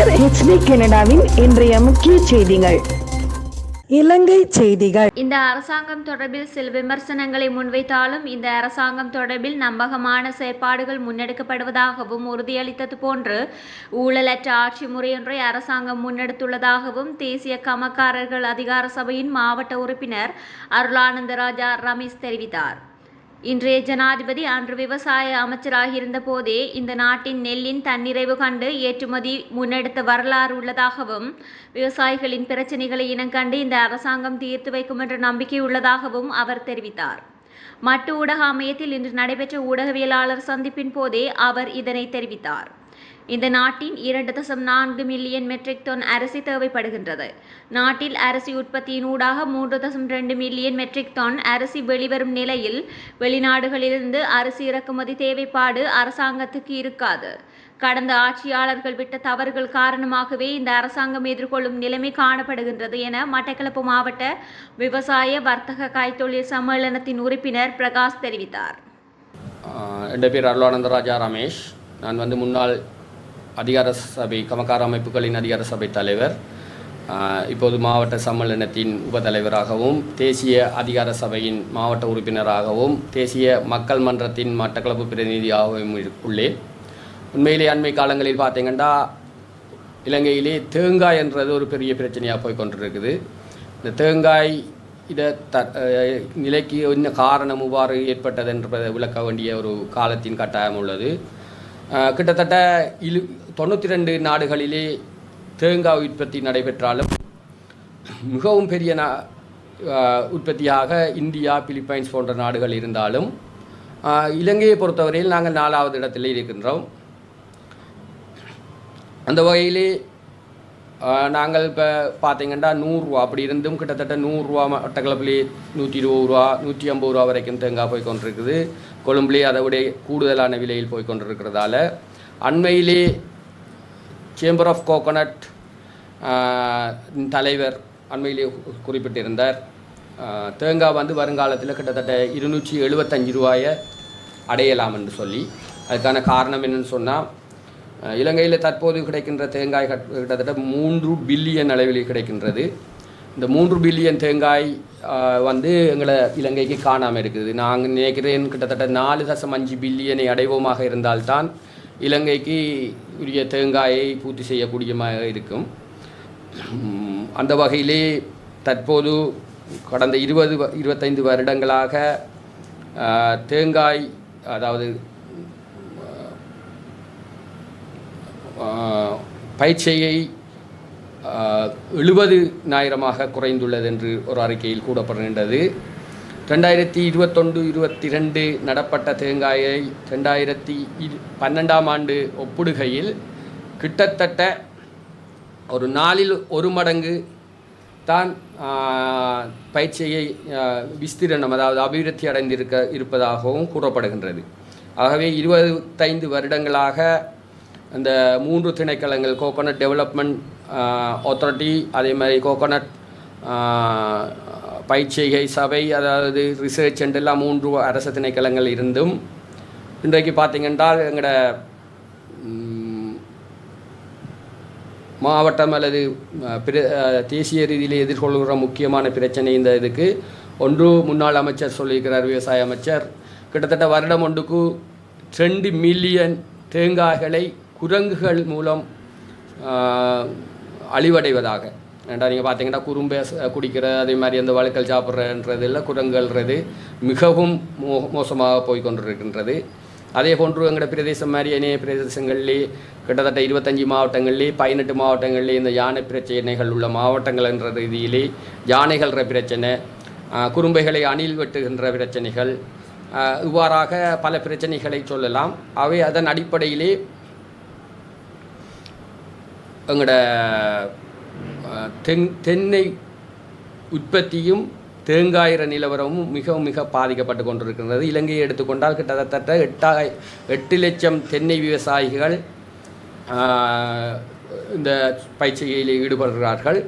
கலைஞர் HD கனடாவின் இன்றைய முக்கிய செய்திகள். இலங்கை செய்திகள். இந்த அரசாங்கம் தொடர்பில் சில விமர்சனங்களை முன்வைத்தாலும் இந்த அரசாங்கம் தொடர்பில் நம்பகமான செயற்பாடுகள் முன்னெடுக்கப்படுவதாகவும் உறுதியளித்தது போன்று ஊழலற்ற ஆட்சி முறையொன்றை அரசாங்கம் முன்னெடுத்துள்ளதாகவும் தேசிய கமக்காரர்கள் அதிகார சபையின் மாவட்ட உறுப்பினர் அருளானந்த ராஜா ரமேஷ் தெரிவித்தார். இன்றைய ஜனாதிபதி அன்று விவசாய அமைச்சராகியிருந்த போதே இந்த நாட்டின் நெல்லின் தன்னிறைவு கண்டு ஏற்றுமதி முன்னெடுத்த வரலாறு உள்ளதாகவும் விவசாயிகளின் பிரச்சினைகளை இனங்கண்டு இந்த அரசாங்கம் தீர்த்து வைக்கும் என்ற நம்பிக்கை உள்ளதாகவும் அவர் தெரிவித்தார். மட்டு ஊடக அமையத்தில் இன்று நடைபெற்ற ஊடகவியலாளர் சந்திப்பின் போதே அவர் இதனை தெரிவித்தார். இந்த நாட்டின் இரண்டு தசம் நான்கு மில்லியன் மெட்ரிக் டன் அரிசி தேவைப்படுகின்றது. நாட்டில் அரிசி உற்பத்தியின் ஊடாக மூன்று தசம் ரெண்டு மில்லியன் மெட்ரிக் டன் அரிசி வெளிவரும் நிலையில் வெளிநாடுகளிலிருந்து அரிசி இறக்குமதி தேவைப்பாடு அரசாங்கத்துக்கு இருக்காது. கடந்த ஆட்சியாளர்கள் விட்ட தவறுகள் காரணமாகவே இந்த அரசாங்கம் எதிர்கொள்ளும் நிலைமை காணப்படுகின்றது என மட்டக்களப்பு மாவட்ட விவசாய வர்த்தக கைத்தொழில் சம்மேளனத்தின் உறுப்பினர் பிரகாஷ் தெரிவித்தார். என் பேர் அருளானந்த ராஜா ரமேஷ். நான் வந்து முன்னாள் அதிகார சபை கமக்கார அமைப்புகளின் அதிகார சபை தலைவர் இப்போது மாவட்ட சம்மேளனத்தின் உபதலைவராகவும் தேசிய அதிகார சபையின் மாவட்ட உறுப்பினராகவும் தேசிய மக்கள் மன்றத்தின் மட்டக்களப்பு பிரதிநிதியாகவும் உள்ளேன். உண்மையிலே அண்மை காலங்களில் பார்த்தீங்கன்னா இலங்கையிலே தேங்காய் என்றது ஒரு பெரிய பிரச்சனையாக போய் கொண்டிருக்குது. இந்த தேங்காய் இதை த நிலைக்கு என்ன காரணம் இவ்வாறு ஏற்பட்டது என்பதை விளக்க வேண்டிய ஒரு காலத்தின் கட்டாயம் உள்ளது. கிட்டத்தட்ட இழு தொண்ணூற்றி ரெண்டு நாடுகளிலே தேங்காய் உற்பத்தி நடைபெற்றாலும் மிகவும் பெரிய நா உற்பத்தியாக இந்தியா பிலிப்பைன்ஸ் போன்ற நாடுகள் இருந்தாலும் இலங்கையை பொறுத்தவரையில் நாங்கள் நாலாவது இடத்தில் இருக்கின்றோம். அந்த வகையிலே நாங்கள் இப்போ பார்த்தீங்கன்னா நூறுரூவா அப்படி இருந்தும் கிட்டத்தட்ட நூறுரூவா மட்டக்களப்பிலே நூற்றி இருபது ரூபா நூற்றி ஐம்பது ரூபா வரைக்கும் தேங்காய் போய் கொண்டிருக்குது. கொழும்புலே அதை விட கூடுதலான விலையில் போய் கொண்டிருக்கிறதால அண்மையிலே சேம்பர் ஆஃப் கோகோனட் தலைவர் அண்மையிலே குறிப்பிட்டிருந்தார். தேங்காய் வந்து வருங்காலத்தில் கிட்டத்தட்ட இருநூற்றி எழுபத்தஞ்சு ரூபாயை அடையலாம் என்று சொல்லி. அதுக்கான காரணம் என்னன்னு சொன்னால் இலங்கையில் தற்போது கிடைக்கின்ற தேங்காய் கட்- கிட்டத்தட்ட மூன்று பில்லியன் அளவில் கிடைக்கின்றது. இந்த மூன்று பில்லியன் தேங்காய் வந்து எங்களை இலங்கைக்கு காணாமல் இருக்குது. நாங்கள் நினைக்கிறேன் கிட்டத்தட்ட நாலு தசம் அஞ்சு பில்லியனை அடைவோமாக இருந்தால்தான் இலங்கைக்கு உரிய தேங்காயை பூர்த்தி செய்யக்கூடியமாக இருக்கும். அந்த வகையிலே தற்போது கடந்த இருபது இருபத்தைந்து வருடங்களாக தேங்காய் அதாவது பயிற்சியை எழுபது நாயிரமாக குறைந்துள்ளது என்று ஒரு அறிக்கையில் கூறப்படுகின்றது ரெண்டாயிரத்தி இருபத்தொன்று இருபத்தி ரெண்டு நடப்பட்ட தேங்காயை ரெண்டாயிரத்தி இரு பன்னெண்டாம் ஆண்டு ஒப்பிடுகையில் கிட்டத்தட்ட ஒரு நாளில் ஒரு மடங்கு தான் பயிற்சியை விஸ்தீரணம் அதாவது அபிவிருத்தி அடைந்திருக்க இருப்பதாகவும் கூறப்படுகின்றது. ஆகவே இருபத்தைந்து வருடங்களாக இந்த மூன்று திணைக்களங்கள் கோகோனட் டெவலப்மெண்ட் அத்தாரிட்டி அதே மாதிரி கோகோனட் uh, பயிற்சிகை சபை அதாவது ரிசர்ச் எல்லாம் மூன்று அரசு திணைக்களங்கள் இருந்தும் இன்றைக்கு பார்த்தீங்கன்றால் எங்களோட மாவட்டம் அல்லது பிர தேசிய ரீதியில் எதிர்கொள்கிற முக்கியமான பிரச்சனை இந்த இதுக்கு. ஒன்று முன்னாள் அமைச்சர் சொல்லியிருக்கிறார் விவசாய அமைச்சர். கிட்டத்தட்ட வருடம் ஒன்றுக்கு ரெண்டு மில்லியன் தேங்காய்களை குரங்குகள் மூலம் அழிவடைவதாக. ஏன்டா நீங்கள் பார்த்தீங்கன்னா குறும்பை குடிக்கிற அதே மாதிரி அந்த வழுக்கல் சாப்பிட்றன்றது இல்லை குரங்குகள்ன்றது மிகவும் மோ மோசமாக போய் கொண்டிருக்கின்றது. அதே போன்று எங்களோட பிரதேசம் மாதிரி அநேக பிரதேசங்கள்லேயே கிட்டத்தட்ட இருபத்தஞ்சி மாவட்டங்களிலே பதினெட்டு மாவட்டங்களிலே இந்த யானை பிரச்சனைகள் உள்ள மாவட்டங்கள் என்ற ரீதியிலே யானைகள்ற பிரச்சனை குறும்பைகளை அணில் வெட்டுகின்ற பிரச்சனைகள் இவ்வாறாக பல பிரச்சனைகளை சொல்லலாம். அவை அதன் அடிப்படையிலே எங்களோட தென் தென்னை உற்பத்தியும் தேங்காயிர நிலவரமும் மிகவும் மிக பாதிக்கப்பட்டு கொண்டிருக்கின்றது. இலங்கையை எடுத்துக்கொண்டால் கிட்டத்தட்ட எட்டாய் எட்டு லட்சம் தென்னை விவசாயிகள் இந்த பயிற்சியில் ஈடுபடுகிறார்கள்.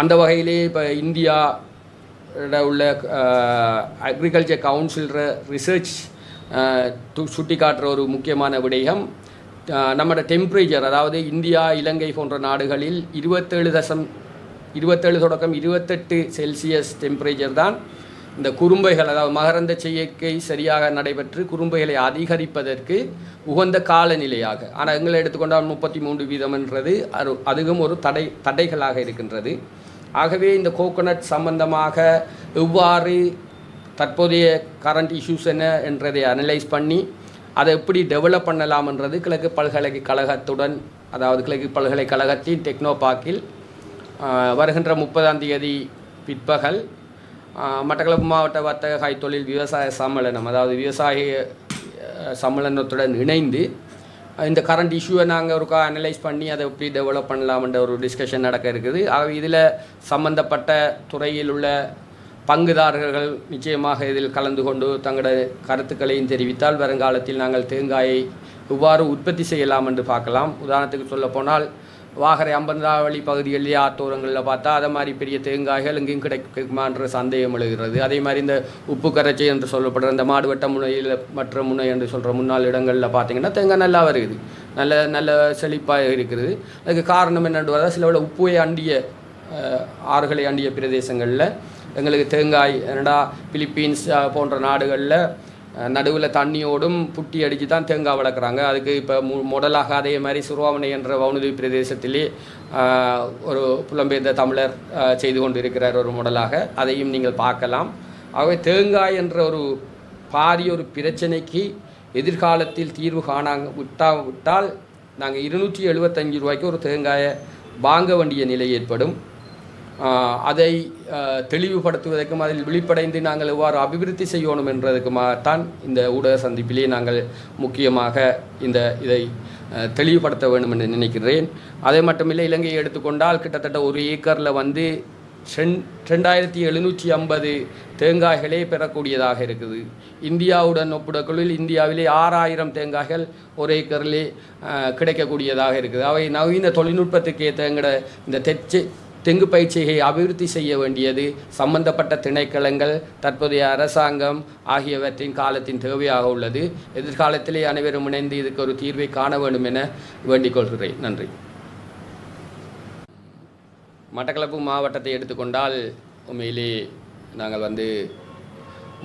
அந்த வகையிலே இப்போ இந்தியா உள்ள அக்ரிகல்ச்சர் கவுன்சில் ரிசர்ச் சுட்டி காட்டுற ஒரு முக்கியமான விடயம் நம்மளோட டெம்பரேச்சர் அதாவது இந்தியா இலங்கை போன்ற நாடுகளில் இருபத்தேழு தசம் இருபத்தேழு தொடக்கம் இருபத்தெட்டு செல்சியஸ் டெம்பரேச்சர் தான். இந்த குறும்பைகள் அதாவது மகரந்த செயற்கை சரியாக நடைபெற்று குறும்பைகளை அதிகரிப்பதற்கு உகந்த காலநிலையாக ஆனால் எங்களை எடுத்துக்கொண்டால் முப்பத்தி மூன்று வீதம்ன்றது அது அதுவும் ஒரு தடை தடைகளாக இருக்கின்றது. ஆகவே இந்த கோகோனட் சம்பந்தமாக எவ்வாறு தற்போதைய கரண்ட் இஷ்யூஸ் என்ன என்றதை அனலைஸ் பண்ணி அதை எப்படி டெவலப் பண்ணலாம்ன்றது கிழக்கு பல்கலைக்கழகத்துடன் அதாவது கிழக்கு பல்கலைக்கழகத்தின் டெக்னோ பார்க்கில் வருகின்ற முப்பதாம் தேதி பிற்பகல் மட்டக்களப்பு மாவட்ட வர்த்தக கைத்தொழில் விவசாய சம்மேளனம் அதாவது விவசாய சம்மேளனத்துடன் இணைந்து இந்த கரண்ட் இஷ்யூவை நாங்கள் ஒருக்கா அனலைஸ் பண்ணி அதை எப்படி டெவலப் பண்ணலாம்ன்ற ஒரு டிஸ்கஷன் நடக்க இருக்குது. ஆகவே இதில் சம்மந்தப்பட்ட துறையில் உள்ள பங்குதாரர்கள் நிச்சயமாக இதில் கலந்து கொண்டு தங்களோட கருத்துக்களையும் தெரிவித்தால் வருங்காலத்தில் நாங்கள் தேங்காயை இவ்வாறு உற்பத்தி செய்யலாம் என்று பார்க்கலாம். உதாரணத்துக்கு சொல்லப்போனால் வாகரை அம்பந்தாவளி பகுதிகளிலே ஆத்தோரங்களில் பார்த்தா அதை மாதிரி பெரிய தேங்காய்கள் எங்கேயும் கிடைக்குமான்ற சந்தேகம் எழுகிறது. அதே மாதிரி இந்த உப்பு கரைச்சி என்று சொல்லப்படுற இந்த மாடுவட்ட முனையில் மற்ற முனை என்று சொல்கிற முன்னாள் இடங்களில் பார்த்தீங்கன்னா தேங்காய் நல்லா வருது நல்ல நல்ல செழிப்பாக இருக்கிறது. அதுக்கு காரணம் என்னென்று சில உப்புவை அண்டிய ஆறுகளை அண்டிய பிரதேசங்களில் எங்களுக்கு தேங்காய் என்னடா பிலிப்பீன்ஸ் போன்ற நாடுகளில் நடுவில் தண்ணியோடும் புட்டி அடித்து தான் தேங்காய் வளர்க்குறாங்க. அதுக்கு இப்போ மு முடலாக அதே மாதிரி சுருவாமனை என்ற வவுனதி பிரதேசத்திலே ஒரு புலம்பெயர்ந்த தமிழர் செய்து கொண்டு இருக்கிறார் ஒரு முடலாக. அதையும் நீங்கள் பார்க்கலாம். ஆகவே தேங்காய் என்ற ஒரு பாரிய ஒரு பிரச்சனைக்கு எதிர்காலத்தில் தீர்வு காணாங்க விட்டா விட்டால் நாங்கள் இருநூற்றி எழுபத்தஞ்சு ரூபாய்க்கு ஒரு தேங்காயை வாங்க வேண்டிய நிலை ஏற்படும். அதை தெளிவுபடுத்துவதற்கும் அதில் விழிப்படைந்து நாங்கள் எவ்வாறு அபிவிருத்தி செய்யணும் என்றதுக்குமாகத்தான் இந்த ஊடக சந்திப்பிலே நாங்கள் முக்கியமாக இந்த இதை தெளிவுபடுத்த வேண்டும் என்று நினைக்கிறேன். அதே மட்டுமில்லை இலங்கையை எடுத்துக்கொண்டால் கிட்டத்தட்ட ஒரு ஏக்கரில் வந்து ரெண் ரெண்டாயிரத்தி எழுநூற்றி ஐம்பது தேங்காய்களே பெறக்கூடியதாக இருக்குது. இந்தியாவுடன் ஒப்பிடக்குழுவில் இந்தியாவிலே ஆறாயிரம் தேங்காய்கள் ஒரு ஏக்கரிலே கிடைக்கக்கூடியதாக இருக்குது. அவை நவீன தொழில்நுட்பத்துக்கு ஏற்ற எங்கட இந்த தெச்சு தெங்கு பயிற்சியை அபிவிருத்தி செய்ய வேண்டியது சம்பந்தப்பட்ட திணைக்களங்கள் தற்போதைய அரசாங்கம் ஆகியவற்றின் காலத்தின் தேவையாக உள்ளது. எதிர்காலத்திலே அனைவரும் இணைந்து இதுக்கு ஒரு தீர்வை காண வேண்டும் என வேண்டிக் கொள்கிறேன். நன்றி. மட்டக்களப்பு மாவட்டத்தை எடுத்துக்கொண்டால் உண்மையிலே நாங்கள் வந்து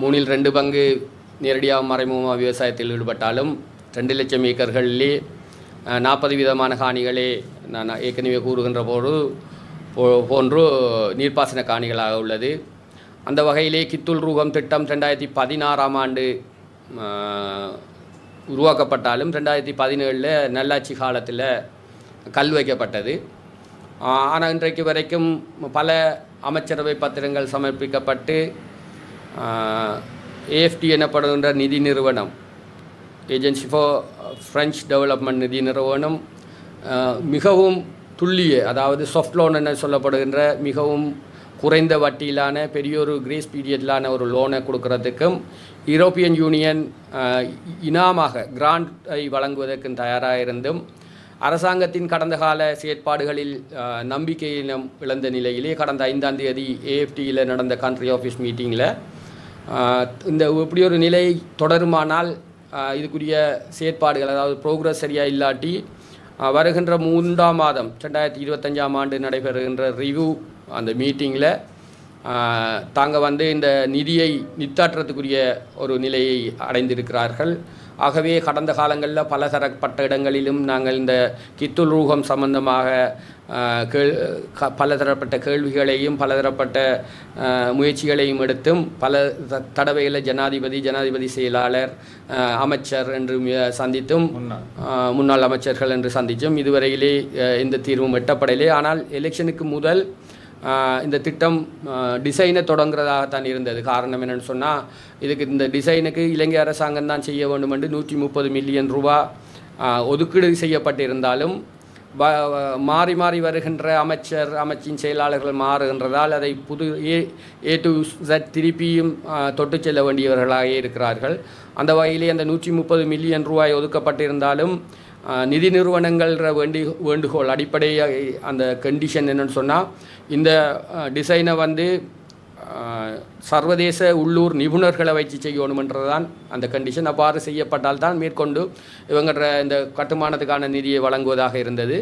மூணில் ரெண்டு பங்கு நேரடியாக மறைமுகமாக விவசாயத்தில் ஈடுபட்டாலும் ரெண்டு லட்சம் ஏக்கர்களிலே நாற்பது விதமான காணிகளே நான் ஏற்கனவே கூறுகின்ற போது போன்று நீர்ப்பாசன காணிகளாக உள்ளது. அந்த வகையிலே கித்துல் ரூபம் திட்டம் ரெண்டாயிரத்தி பதினாறாம் ஆண்டு உருவாக்கப்பட்டாலும் ரெண்டாயிரத்தி பதினேழில் நல்லாட்சி காலத்தில் கல் வைக்கப்பட்டது. ஆனால் இன்றைக்கு வரைக்கும் பல அமைச்சரவை பத்திரங்கள் சமர்ப்பிக்கப்பட்டு ஏஎஃப்டி எனப்படுகின்ற நிதி நிறுவனம் ஏஜென்சி ஃபார் ஃப்ரெஞ்ச் டெவலப்மெண்ட் நிதி நிறுவனம் மிகவும் துல்லிய அதாவது சாஃப்ட் லோன் என சொல்லப்படுகின்ற மிகவும் குறைந்த வட்டியிலான பெரிய ஒரு கிரேஸ் பீரியட்லான ஒரு லோனை கொடுக்கறதுக்கும் யூரோப்பியன் யூனியன் இனாமாக கிராண்டை வழங்குவதற்கும் தயாராக இருந்தும் அரசாங்கத்தின் கடந்த கால செயற்பாடுகளில் நம்பிக்கையினம் இழந்த நிலையிலே கடந்த ஐந்தாம் தேதி ஏஎஃப்டியில் நடந்த கண்ட்ரி ஆஃபீஸ் மீட்டிங்கில் இந்த இப்படி ஒரு நிலை தொடருமானால் இதுக்குரிய செயற்பாடுகள் அதாவது ப்ரோக்ரஸ் சரியாக இல்லாட்டி வருகின்ற மூன்றாம் மாதம் ரெண்டாயிரத்தி இருபத்தஞ்சாம் ஆண்டு நடைபெறுகின்ற ரிவ்யூ அந்த மீட்டிங்கில் தாங்கள் வந்து இந்த நிதியை நித்தாற்றத்துக்குரிய ஒரு நிலையை அடைந்திருக்கிறார்கள். ஆகவே கடந்த காலங்களில் பலதரப்பட்ட இடங்களிலும் நாங்கள் இந்த கித்துல் ரூகம் சம்பந்தமாக கேள் க- பலதரப்பட்ட கேள்விகளையும் பலதரப்பட்ட முயற்சிகளையும் எடுத்தும் பல த- தடவைகளில் ஜனாதிபதி ஜனாதிபதி செயலாளர் அமைச்சர் என்று சந்தித்தும் முன்னாள். அமைச்சர்கள் என்று சந்தித்தும் இதுவரையிலே எந்த தீர்வும் எட்டப்படவில்லை. ஆனால் எலெக்ஷனுக்கு முதல் இந்த திட்டம் டிசைனை தொடங்குறதாகத்தான் இருந்தது. காரணம் என்னன்னு சொன்னால் இதுக்கு இந்த டிசைனுக்கு இலங்கை அரசாங்கம் தான் செய்ய வேண்டும் என்று நூற்றி முப்பது மில்லியன் ரூபா ஒதுக்கீடு செய்யப்பட்டிருந்தாலும் மாறி மாறி வருகின்ற அமைச்சர் அமைச்சின் செயலாளர்கள் மாறுகின்றதால் அதை புது ஏ ஏ டு ஜட் திருப்பியும் தொட்டு செல்ல வேண்டியவர்களாக இருக்கிறார்கள். அந்த வகையிலே அந்த நூற்றி முப்பது மில்லியன் ரூபாய் ஒதுக்கப்பட்டிருந்தாலும் நிதி நிறுவனங்கள்ன்ற வேண்டி வேண்டுகோள் அடிப்படையாக அந்த கண்டிஷன் என்னென்னு சொன்னால் இந்த டிசைனை வந்து சர்வதேச உள்ளூர் நிபுணர்களை வச்சு செய்யணுமன்றது தான் அந்த கண்டிஷன் அவ்வாறு செய்யப்பட்டால் தான் மேற்கொண்டு இவங்கிற இந்த கட்டுமானத்துக்கான நிதியை வழங்குவதாக இருந்தது.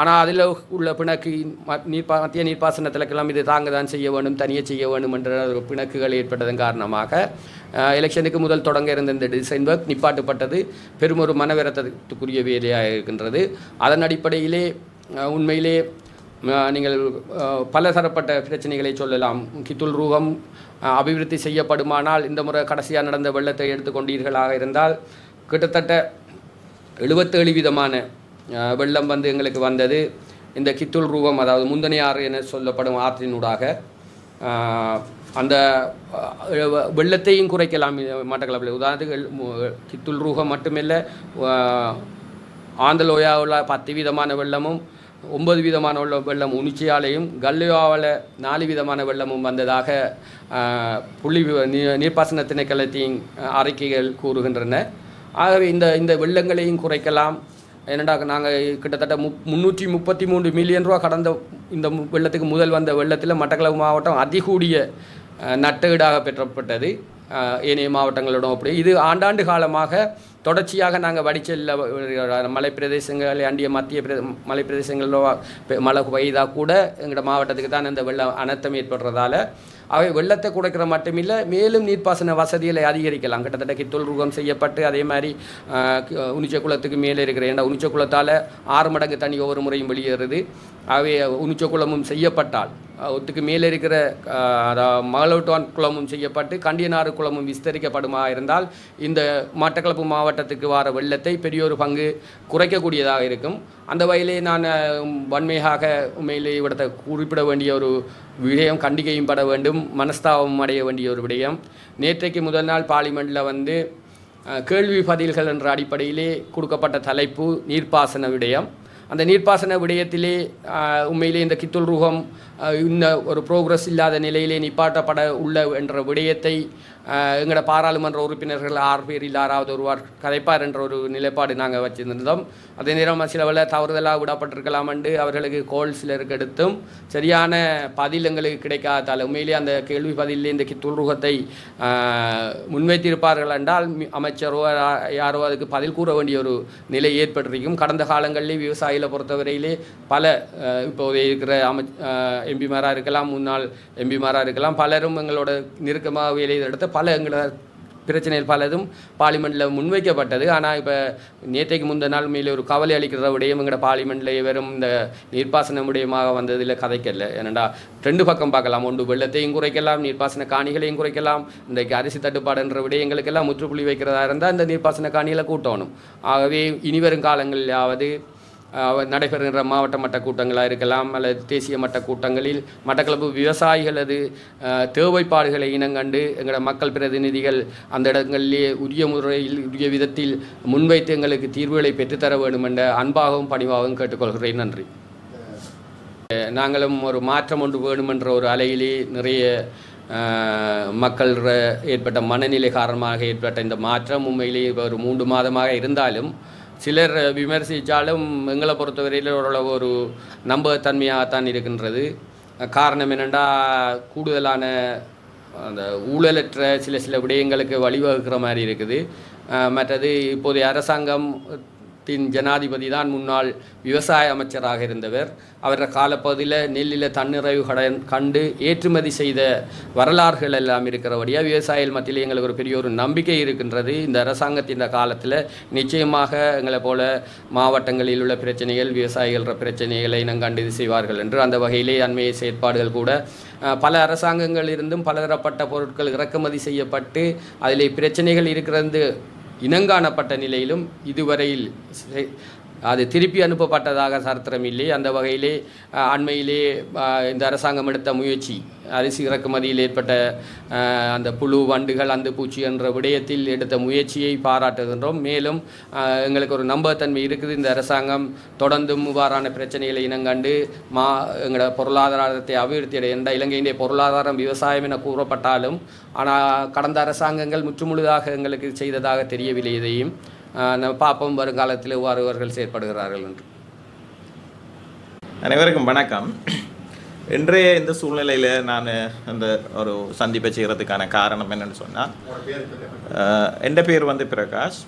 ஆனால் அதில் உள்ள பிணக்கு நீர்பா நீர்ப்பா மத்திய நீர்ப்பாசனத்திலக்கெல்லாம் இது தாங்க தான் செய்ய வேண்டும் தனியே செய்ய வேண்டும் என்ற ஒரு பிணக்குகள் ஏற்பட்டதன் காரணமாக எலெக்ஷனுக்கு முதல் தொடங்க இருந்த இந்த டிசைன் ஒர்க் நிப்பாட்டப்பட்டது. பெரும் ஒரு மனவிரத்தத்துக்குரிய வேலையாக இருக்கின்றது. அதன் அடிப்படையிலே உண்மையிலே நீங்கள் பல பலதரப்பட்ட பிரச்சனைகளை சொல்லலாம். கித்துல் ரூகம் அபிவிருத்தி செய்யப்படுமானால் இந்த முறை கடைசியாக நடந்த வெள்ளத்தை எடுத்துக்கொண்டீர்களாக இருந்தால் கிட்டத்தட்ட எழுபத்தேழு விதமான வெள்ளம் வந்து எங்களுக்கு வந்தது. இந்த கித்துல் ரூபம் அதாவது முந்தனையாறு என சொல்லப்படும் ஆற்றினூடாக அந்த வெள்ளத்தையும் குறைக்கலாம் மட்டக்களப்பில். உதாரணத்துக்கு எல்- மு- கித்துல் மட்டுமில்லை ஆந்தலோயாவில் பத்து விதமான வெள்ளமும் ஒன்பது விதமான உள்ள வெள்ளம் உணிச்சியாலையும் கல்லியாவில் நாலு விதமான வெள்ளமும் வந்ததாக புள்ளி நீ- நீர்ப்பாசன திணைக்களத்தின் அறிக்கைகள் கூறுகின்றன. ஆகவே இந்த இந்த வெள்ளங்களையும் குறைக்கலாம். என்னடா நாங்கள் கிட்டத்தட்ட முப் முந்நூற்றி முப்பத்தி மூன்று மில்லியன் ரூபா கடந்த இந்த மு- வெள்ளத்துக்கு முதல் வந்த வெள்ளத்தில் மட்டக்களவு மாவட்டம் அதிகூடிய நட்டகீடாக நட்டஈடாக பெற்றப்பட்டது. ஏனைய மாவட்டங்களிடம் அப்படி இது ஆண்டாண்டு காலமாக தொடர்ச்சியாக நாங்கள் வடிச்சல்ல மலை அண்டிய மத்திய பிரதே மலை பிரதேசங்களில் மழை பெய்தால் கூட எங்களோட மாவட்டத்துக்கு தான் இந்த வெள்ளம் அனர்த்தம் ஏற்படுறதால அவை வெள்ளத்தை குறைக்கிற மட்டுமில்லை மேலும் நீர்ப்பாசன வசதிகளை அதிகரிக்கலாம். கிட்டத்தட்ட கித்தொல் ரூபம் செய்யப்பட்டு அதே மாதிரி உனிச்ச குளத்துக்கு மேலே இருக்கிற ஏன்னா உனிச்ச குளத்தால் ஆறு மடங்கு தண்ணி ஒவ்வொரு முறையும் வெளியேறுது. அவை உனிச்ச குளமும் செய்யப்பட்டால் ஒத்துக்கு மேலே இருக்கிற அதாவது மகளோட்டான் குளமும் செய்யப்பட்டு கண்டியனாறு குளமும் விஸ்தரிக்கப்படுமா இருந்தால் இந்த மட்டக்களப்பு மாவட்டத்துக்கு வர வெள்ளத்தை பெரிய ஒரு பங்கு குறைக்கக்கூடியதாக இருக்கும். அந்த வகையிலே நான் வன்மையாக உண்மையிலே இவரத்தை குறிப்பிட வேண்டிய ஒரு விடயம் கண்டிகையும் பட வேண்டும் மனஸ்தாபம் அடைய வேண்டிய ஒரு விடயம். நேற்றைக்கு முதல் நாள் பார்லிமெண்ட்டில் வந்து கேள்வி பதில்கள் என்ற அடிப்படையிலே கொடுக்கப்பட்ட தலைப்பு நீர்ப்பாசன விடயம். அந்த நீர்ப்பாசன விடயத்திலே உண்மையிலே இந்த கித்துல் ரூகம் இந்த ஒரு ப்ரோக்ரஸ் இல்லாத நிலையிலே நிப்பாட்டப்பட உள்ள என்ற விடயத்தை எங்களோட பாராளுமன்ற உறுப்பினர்கள் ஆறு பேரில் ஆறாவது ஒருவார் கதைப்பார் என்ற ஒரு நிலைப்பாடு நாங்கள் வச்சிருந்தோம் அதே நேரம் சிலவில் தவறுதலாக விடப்பட்டிருக்கலாம் என்று அவர்களுக்கு கோல் சிலருக்கு எடுத்தும் சரியான பதில் எங்களுக்கு கிடைக்காதால் உண்மையிலே அந்த கேள்வி பதிலில் இந்த கித்துல் முன்வைத்திருப்பார்கள் என்றால் அமைச்சரோ யா- யாரோ அதுக்கு பதில் கூற வேண்டிய ஒரு நிலை ஏற்பட்டிருக்கும். கடந்த காலங்களிலே விவசாயிகளை பொறுத்தவரையிலே பல இப்போ இப்போது இருக்கிற அமை எம்பிமாராக இருக்கலாம் முன்னாள் எம்பிமாராக இருக்கலாம். பலரும் எங்களோட நெருக்கமாக வேலையை எடுத்து பல எங்களோட பிரச்சனைகள் பலதும் பார்லிமெண்ட்டில் முன்வைக்கப்பட்டது. ஆனால் இப்போ நேற்றைக்கு முந்த நாள் மேலே ஒரு கவலை அளிக்கிற விடயம் எங்களோட பார்லிமெண்ட்டில் வெறும் இந்த நீர்ப்பாசன விடயமாக வந்ததில் கதைக்கல. ஏனண்டா ரெண்டு பக்கம் பார்க்கலாம். ஒன்று வெள்ளத்தையும் குறைக்கலாம் நீர்ப்பாசன காணிகளையும் குறைக்கலாம். இன்றைக்கு அரிசி தட்டுப்பாடுன்ற விடயங்களுக்கெல்லாம் முற்றுப்புள்ளி வைக்கிறதா இருந்தால் அந்த நீர்ப்பாசன காணிகளை கூட்டணும். ஆகவே இனிவரும் காலங்களிலாவது நடைபெறுகின்ற மாவட்ட மட்ட கூட்டங்களாக இருக்கலாம் அல்லது தேசிய மட்ட கூட்டங்களில் மட்டக்களப்பு விவசாயிகளது தேவைப்பாடுகளை இனங்கண்டு எங்களோட மக்கள் பிரதிநிதிகள் அந்த இடங்களிலே உரிய முறையில் உரிய விதத்தில் முன்வைத்து எங்களுக்கு தீர்வுகளை பெற்றுத்தர வேண்டும் என்ற அன்பாகவும் பணிவாகவும் கேட்டுக்கொள்கிறேன். நன்றி. நாங்களும் ஒரு மாற்றம் ஒன்று வேணுமென்ற ஒரு அலையிலே நிறைய மக்கள் ஏற்பட்ட மனநிலை காரணமாக ஏற்பட்ட இந்த மாற்றம் உண்மையிலேயே ஒரு மூன்று மாதமாக இருந்தாலும் சிலர் விமர்சித்தாலும் எங்களை பொறுத்தவரையில் ஓரளவு ஒரு நம்பகத்தன்மையாகத்தான் இருக்கின்றது. காரணம் என்னென்னா கூடுதலான அந்த ஊழலற்ற சில சில விடயங்களுக்கு வழிவகுக்கிற மாதிரி இருக்குது. மற்றது இப்போதைய அரசாங்கத்தின் ஜனாதிபதி தான் முன்னாள் விவசாய அமைச்சராக இருந்தவர். அவர காலப்பகுதியில் நெல்லில் தன்னிறைவு கடன் கண்டு ஏற்றுமதி செய்த வரலாறுகள் எல்லாம் இருக்கிறபடியாக விவசாயிகள் மத்தியில் எங்களுக்கு ஒரு பெரிய ஒரு நம்பிக்கை இருக்கின்றது. இந்த அரசாங்கத்தின் காலத்தில் நிச்சயமாக எங்களை போல மாவட்டங்களில் உள்ள பிரச்சனைகள் விவசாயிகள பிரச்சனைகளை இனம் கண்டு இது செய்வார்கள் என்று அந்த வகையிலே அண்மைய செயற்பாடுகள் கூட பல அரசாங்கங்களிலிருந்தும் பலதரப்பட்ட பொருட்கள் இறக்குமதி செய்யப்பட்டு அதில் பிரச்சனைகள் இருக்கிறது இனங்காணப்பட்ட நிலையிலும் இதுவரையில் அது திருப்பி அனுப்பப்பட்டதாக சரித்திரம் இல்லை. அந்த வகையிலே அண்மையிலே இந்த அரசாங்கம் எடுத்த முயற்சி அரிசி இறக்குமதியில் ஏற்பட்ட அந்த புழு வண்டுகள் அந்த பூச்சி என்ற விடயத்தில் எடுத்த முயற்சியை பாராட்டுகின்றோம். மேலும் எங்களுக்கு ஒரு நம்பகத்தன்மை இருக்குது. இந்த அரசாங்கம் தொடர்ந்தும் இவ்வாறான பிரச்சனைகளை இனங்கண்டு மா எங்களோட பொருளாதாரத்தை அபிவிருத்தி என்ற இலங்கையினுடைய பொருளாதாரம் விவசாயம் என கூறப்பட்டாலும் ஆனால் கடந்த அரசாங்கங்கள் முற்றுமுழுதாக எங்களுக்கு செய்ததாக தெரியவில்லை இதையும். அஹ், நம்ம பார்ப்போம் வருங்காலத்தில் வருவர்கள் செயற்படுகிறார்கள் என்று. அனைவருக்கும் வணக்கம். இன்றைய இந்த சூழ்நிலையில் நான் அந்த ஒரு சந்திப்பை செய்கிறதுக்கான காரணம் என்னென்னு சொன்னால் என் பேர் வந்து பிரகாஷ்.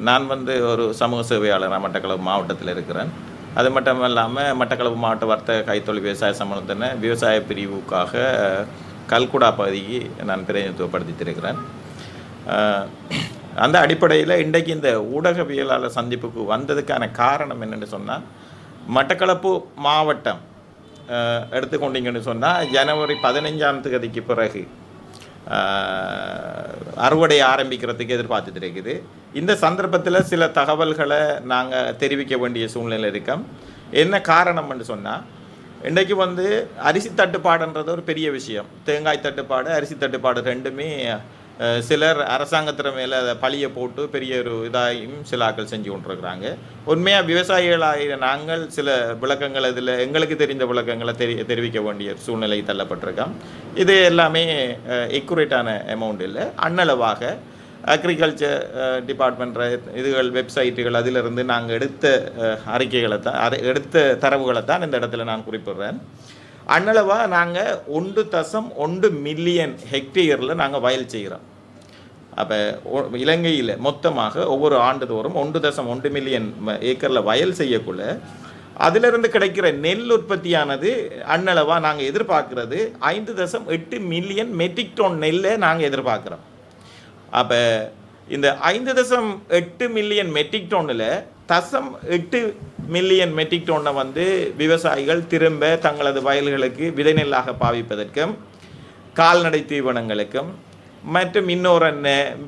நான் வந்து ஒரு சமூக சேவையாளராக மட்டக்களப்பு மாவட்டத்தில் இருக்கிறேன். அது மட்டும் இல்லாமல் மட்டக்களப்பு மாவட்ட வர்த்தக கைத்தொழில் விவசாய சம்பந்தன விவசாய பிரிவுக்காக கல்குடா பகுதிக்கு நான் பிரதிநிதித்துவப்படுத்தியிருக்கிறேன் அந்த அடிப்படையில் இன்றைக்கு இந்த ஊடகவியலாளர் சந்திப்புக்கு வந்ததுக்கான காரணம் என்னென்னு சொன்னால் மட்டக்களப்பு மாவட்டம் எடுத்துக்கொண்டீங்கன்னு சொன்னால் ஜனவரி பதினைஞ்சாம் தேதிக்கு பிறகு அறுவடை ஆரம்பிக்கிறதுக்கு எதிர்பார்த்துட்டு இருக்குது. இந்த சந்தர்ப்பத்தில் சில தகவல்களை நாங்கள் தெரிவிக்க வேண்டிய சூழ்நிலை இருக்கோம். என்ன காரணம்னு சொன்னால் இன்றைக்கு வந்து அரிசி தட்டுப்பாடுன்றது ஒரு பெரிய விஷயம். தேங்காய் தட்டுப்பாடு அரிசி தட்டுப்பாடு ரெண்டுமே சிலர் அரசாங்கத்தின் மேலே அதை பழியை போட்டு பெரிய ஒரு இதாயும் சில ஆக்கள் செஞ்சு கொண்டிருக்கிறாங்க. உண்மையாக விவசாயிகளாகிய நாங்கள் சில விளக்கங்கள் இதில் எங்களுக்கு தெரிந்த விளக்கங்களை தெரி தெரிவிக்க வேண்டிய சூழ்நிலை தள்ளப்பட்டிருக்கோம். இது எல்லாமே எக்குரேட்டான அமௌண்ட் இல்லை. அன்னளவாக அக்ரிகல்ச்சர் டிபார்ட்மெண்ட் இதுகள் வெப்சைட்டுகள் அதிலிருந்து நாங்கள் எடுத்த அறிக்கைகளை தான் அதை எடுத்த தரவுகளை தான் இந்த இடத்துல நான் குறிப்பிடுறேன். அன்னளவாக நாங்கள் ஒன்று தசம் ஒன்று மில்லியன் ஹெக்டேயரில் நாங்கள் வயல் செய்கிறோம் அப்போ இலங்கையில் மொத்தமாக ஒவ்வொரு ஆண்டுதோறும் ஒன்று தசம் ஒன்று மில்லியன் ஏக்கரில் வயல் செய்யக்குள்ள அதிலிருந்து கிடைக்கிற நெல் உற்பத்தியானது அன்னளவாக நாங்கள் எதிர்பார்க்கறது. ஐந்து தசம் எட்டு மில்லியன் மெட்ரிக் டோன் நெல்லை நாங்கள் எதிர்பார்க்குறோம். அப்போ இந்த ஐந்து தசம் எட்டு மில்லியன் மெட்ரிக் டோனில் தசம் எட்டு மில்லியன் மெட்ரிக் டோனை வந்து விவசாயிகள் திரும்ப தங்களது வயல்களுக்கு விதைநெல்லாக பாவிப்பதற்கும் கால்நடை தீவனங்களுக்கும் மற்றும் இன்னொரு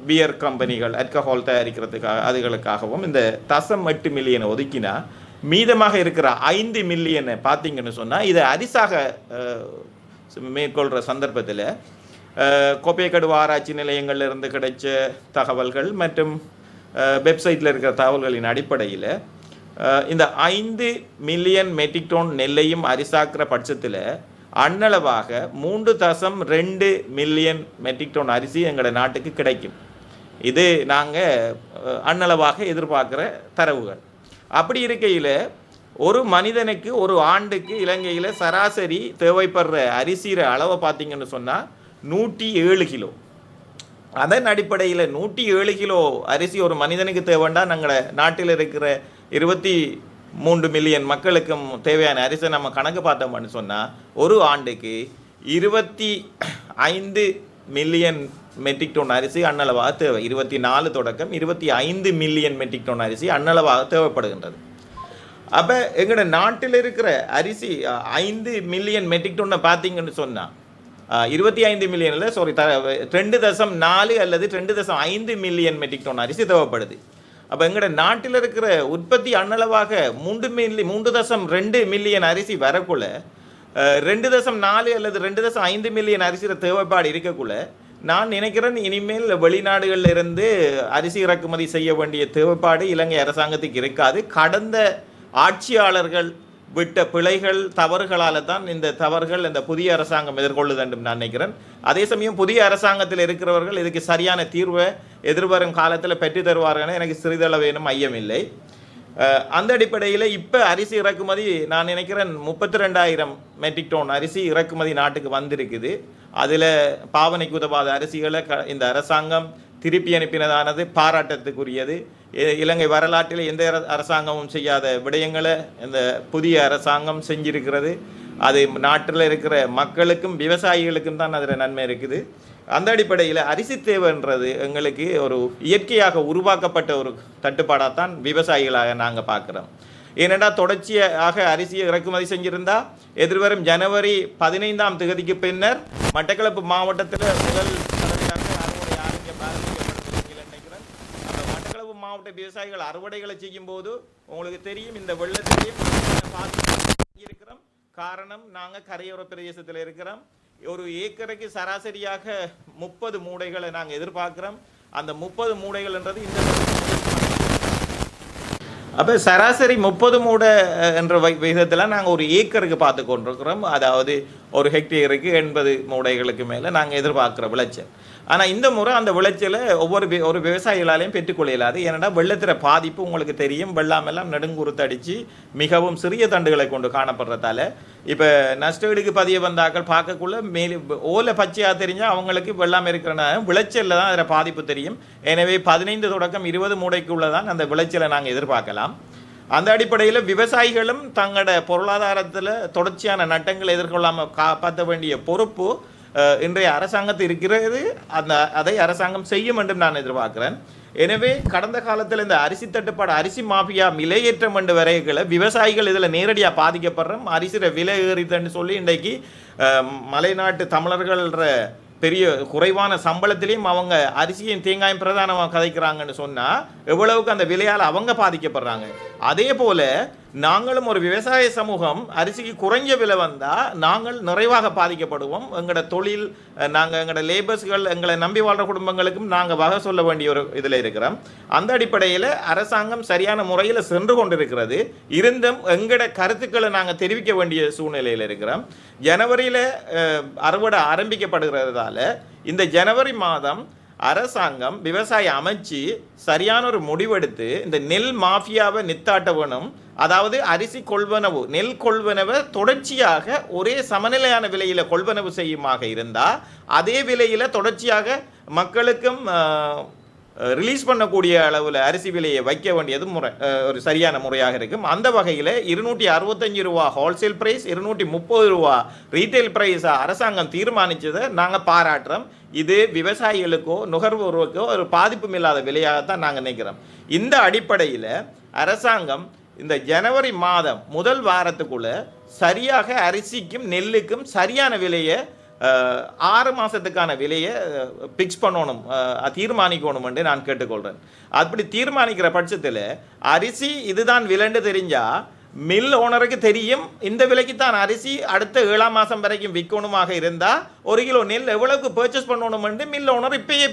பியர் கம்பெனிகள் அல்கஹால் தயாரிக்கிறதுக்காக அதுகளுக்காகவும் இந்த தசம் எட்டு மில்லியனை ஒதுக்கினா மீதமாக இருக்கிற ஐந்து மில்லியனை பார்த்தீங்கன்னு சொன்னால் இதை அரிசாக மேற்கொள்கிற சந்தர்ப்பத்தில் கோப்பையக்கடு ஆராய்ச்சி நிலையங்கள்ல இருந்து கிடைச்ச தகவல்கள் மற்றும் வெப்சைட்டில் இருக்கிற தகவல்களின் அடிப்படையில் இந்த ஐந்து மில்லியன் மெட்ரிக் டோன் நெல்லையும் அரிசாக்குற பட்சத்தில் அன்னளவாக மூன்று தசம் ரெண்டு மில்லியன் மெட்ரிக் டோன் அரிசி எங்களோட நாட்டுக்கு கிடைக்கும். இது நாங்கள் அன்னளவாக எதிர்பார்க்குற தரவுகள். அப்படி இருக்கையில் ஒரு மனிதனுக்கு ஒரு ஆண்டுக்கு இலங்கையில் சராசரி தேவைப்படுற அரிசிற அளவை பார்த்தீங்கன்னு சொன்னால் நூற்றி ஏழு கிலோ. அதன் அடிப்படையில் நூற்றி ஏழு கிலோ அரிசி ஒரு மனிதனுக்கு தேவைண்டா? நாங்கள் நாட்டில் இருக்கிற இருபத்தி மூன்று மில்லியன் மக்களுக்கும் தேவையான அரிசி நம்ம கணக்கு பார்த்தோம்னு சொன்னால் ஒரு ஆண்டுக்கு இருபத்தி ஐந்து மில்லியன் மெட்ரிக் டன் அரிசி அன்னளவாக தேவை. இருபத்தி நாலு தொடக்கம் இருபத்தி ஐந்து மில்லியன் மெட்ரிக் டன் அரிசி அன்னளவாக தேவைப்படுகின்றது. அப்போ எங்களோட நாட்டில் இருக்கிற அரிசி ஐந்து மில்லியன் மெட்ரிக் டோனை பார்த்தீங்கன்னு சொன்னால் இருபத்தி ஐந்து மில்லியனில் சாரி த ரெண்டு தசம் நாலு அல்லது ரெண்டு தசம் ஐந்து மில்லியன் மெட்ரிக் டன் அரிசி தேவைப்படுது. அப்போ எங்களோட நாட்டில் இருக்கிற உற்பத்தி அன்னளவாக மூன்று மில்லி மூன்று தசம் ரெண்டு மில்லியன் அரிசி வரக்குள்ள ரெண்டு தசம் நாலு அல்லது ரெண்டு தசம் ஐந்து மில்லியன் அரிசியில் தேவைப்பாடு இருக்கக்குள்ள நான் நினைக்கிறேன் இனிமேல் வெளிநாடுகளில் இருந்து அரிசி இறக்குமதி செய்ய வேண்டிய தேவைப்பாடு இலங்கை அரசாங்கத்துக்கு இருக்காது. கடந்த ஆட்சியாளர்கள் விட்ட பிழைகள் தவறுகளால் தான் இந்த தவறுகள் இந்த புதிய அரசாங்கம் எதிர்கொள்ளுது என்று நான் நினைக்கிறேன். அதே சமயம் புதிய அரசாங்கத்தில் இருக்கிறவர்கள் இதுக்கு சரியான தீர்வை எதிர்வரும் காலத்தில் பெற்று தருவார்கள் எனக்கு சிறிதளவேனும் ஐயமில்லை. அந்த அடிப்படையில் இப்போ அரிசி இறக்குமதி நான் நினைக்கிறேன் முப்பத்தி ரெண்டாயிரம் மெட்ரிக் டோன் அரிசி இறக்குமதி நாட்டுக்கு வந்திருக்குது. அதில் பாவனைக்கு உதவாத அரிசிகளை க இந்த அரசாங்கம் திருப்பி அனுப்பினதானது பாராட்டத்துக்குரியது. இலங்கை வரலாற்றில் எந்த அரசாங்கமும் செய்யாத விடயங்களை இந்த புதிய அரசாங்கம் செஞ்சிருக்கிறது. அது நாட்டில் இருக்கிற மக்களுக்கும் விவசாயிகளுக்கும் தான் அதில் நன்மை இருக்குது. அந்த அடிப்படையில் அரிசி தேவைன்றது எங்களுக்கு ஒரு இயற்கையாக உருவாக்கப்பட்ட ஒரு தட்டுப்பாடாக தான் விவசாயிகளாக நாங்கள் பார்க்குறோம். ஏனென்றால் தொடர்ச்சியாக அரிசியை இறக்குமதி செஞ்சிருந்தா எதிர்வரும் ஜனவரி பதினைந்தாம் தேதிக்கு பின்னர் மட்டக்களப்பு மாவட்டத்தில் முதல் தடவையாக அறுவடை ஆரம்பிக்க ஆரம்பிக்கப்படுவீர்கள் நினைக்கிறேன் அந்த போட்ட விவசாயிகள் அறுவடைகளை செய்யும் போது உங்களுக்கு தெரியும் இந்த வெள்ளத்திலையும் இருக்கிறோம். காரணம் நாங்கள் கரையோர பிரதேசத்தில் இருக்கிறோம். ஒரு ஏக்கருக்கு சராசரியாக முப்பது மூடைகளை நாங்கள் எதிர்பார்க்கிறோம். அந்த முப்பது மூடைகள்ன்றது இந்த அப்போ சராசரி முப்பது மூடை என்ற வை- விகிதத்தில் நாங்கள் ஒரு ஏக்கருக்கு பார்த்து கொண்டிருக்கிறோம். அதாவது ஒரு ஹெக்டேருக்கு எண்பது மூடைகளுக்கு மேலே நாங்கள் எதிர்பார்க்குற விளைச்சல். ஆனால் இந்த முறை அந்த விளைச்சலை ஒவ்வொரு ஒரு விவசாயிகளாலையும் பெற்றுக்கொள்ள இயலாது. ஏன்னா வெள்ளத்திற பாதிப்பு உங்களுக்கு தெரியும். வெள்ளாமெல்லாம் எல்லாம் நெடுங்குறுத்து அடித்து மிகவும் சிறிய தண்டுகளை கொண்டு காணப்படுறதால. இப்போ நஷ்டவீடுக்கு பதிய வந்தாக்கள் பார்க்கக்குள்ள மேலே ஓலை பச்சையாக தெரிஞ்சால் அவங்களுக்கு வெள்ளாமல் இருக்கிறனால விளைச்சலில் தான் அதில் பாதிப்பு தெரியும். எனவே பதினைந்து தொடக்கம் இருபது மூடைக்குள்ளே தான் அந்த விளைச்சலை நாங்கள் எதிர்பார்க்கலாம். அந்த அடிப்படையில் விவசாயிகளும் தங்களோட பொருளாதாரத்தில் தொடர்ச்சியான நட்டங்களை எதிர்கொள்ளாமல் காப்பாற்ற வேண்டிய பொறுப்பு இன்றைய அரசாங்கத்து இருக்கிறது அந்த அதை அரசாங்கம் செய்யும் என்றும் நான் எதிர்பார்க்கிறேன். எனவே கடந்த காலத்தில் இந்த அரிசி தட்டுப்பாடு அரிசி மாஃபியா விலையேற்றம் என்று வரைகளை விவசாயிகள் இதில் நேரடியாக பாதிக்கப்படுறோம். அரிசியில் விலை ஏறித்தன்னு சொல்லி இன்றைக்கு மலைநாட்டு தமிழர்கள பெரிய குறைவான சம்பளத்திலையும் அவங்க அரிசியும் தேங்காயும் பிரதானமாக கதைக்கிறாங்கன்னு சொன்னால் எவ்வளவுக்கு அந்த விலையால் அவங்க பாதிக்கப்படுறாங்க. அதே போல நாங்களும் ஒரு விவசாய சமூகம் அரிசிக்கு குறைஞ்ச விலை வந்தால் நாங்கள் நிறைவாக பாதிக்கப்படுவோம். எங்களோட தொழில் நாங்கள் எங்களோட லேபர்ஸ்கள் எங்களை நம்பி வாழ்கிற குடும்பங்களுக்கும் நாங்கள் வகை சொல்ல வேண்டிய ஒரு இதில் இருக்கிறோம். அந்த அடிப்படையில் அரசாங்கம் சரியான முறையில் சென்று கொண்டிருக்கிறது. இருந்தும் எங்களோட கருத்துக்களை நாங்கள் தெரிவிக்க வேண்டிய சூழ்நிலையில் இருக்கிறோம். ஜனவரியில் அறுவடை ஆரம்பிக்கப்படுகிறதால இந்த ஜனவரி மாதம் அரசாங்கம் விவசாய அமைச்சு சரியான ஒரு முடிவெடுத்து இந்த நெல் மாஃபியாவை நித்தாட்ட வேணும் அதாவது அரிசி கொள்வனவு நெல் கொள்வனவை தொடர்ச்சியாக ஒரே சமநிலையான விலையில் கொள்வனவு செய்யுமாக இருந்தால் அதே விலையில் தொடர்ச்சியாக மக்களுக்கும் ரிலீஸ் பண்ணக்கூடிய அளவில் அரிசி விலையை வைக்க வேண்டியது முறை ஒரு சரியான முறையாக இருக்கும். அந்த வகையில் இருநூற்றி அறுபத்தஞ்சு ரூபா ஹோல்சேல் ப்ரைஸ் இருநூற்றி முப்பது ரூபா ரீட்டைல் ப்ரைஸாக அரசாங்கம் தீர்மானித்ததை நாங்கள் பாராட்டுறோம். இது விவசாயிகளுக்கோ நுகர்வோருக்கோ ஒரு பாதிப்பும் இல்லாத விலையாகத்தான் நாங்கள் நினைக்கிறோம். இந்த அடிப்படையில் அரசாங்கம் இந்த ஜனவரி மாதம் முதல் வாரத்துக்குள்ளே சரியாக அரிசிக்கும் நெல்லுக்கும் சரியான விலையை ஆறு மாதத்துக்கான விலையை ஃபிக்ஸ் பண்ணணும் தீர்மானிக்கணும் என்று நான் கேட்டுக்கொள்கிறேன் அப்படி தீர்மானிக்கிற பட்சத்தில் அரிசி இதுதான் விலைன்னு தெரிஞ்சால் மில் ஓனருக்கு தெரியும். இந்த விலைக்கு தான் அரிசி அடுத்த ஏழாம் மாதம் வரைக்கும் விற்கணுமாக இருந்தால் ஒரு கிலோ நெல் எவ்வளவுக்கு பர்ச்சேஸ் பண்ணணும்னு மில் ஓனர் இப்பயே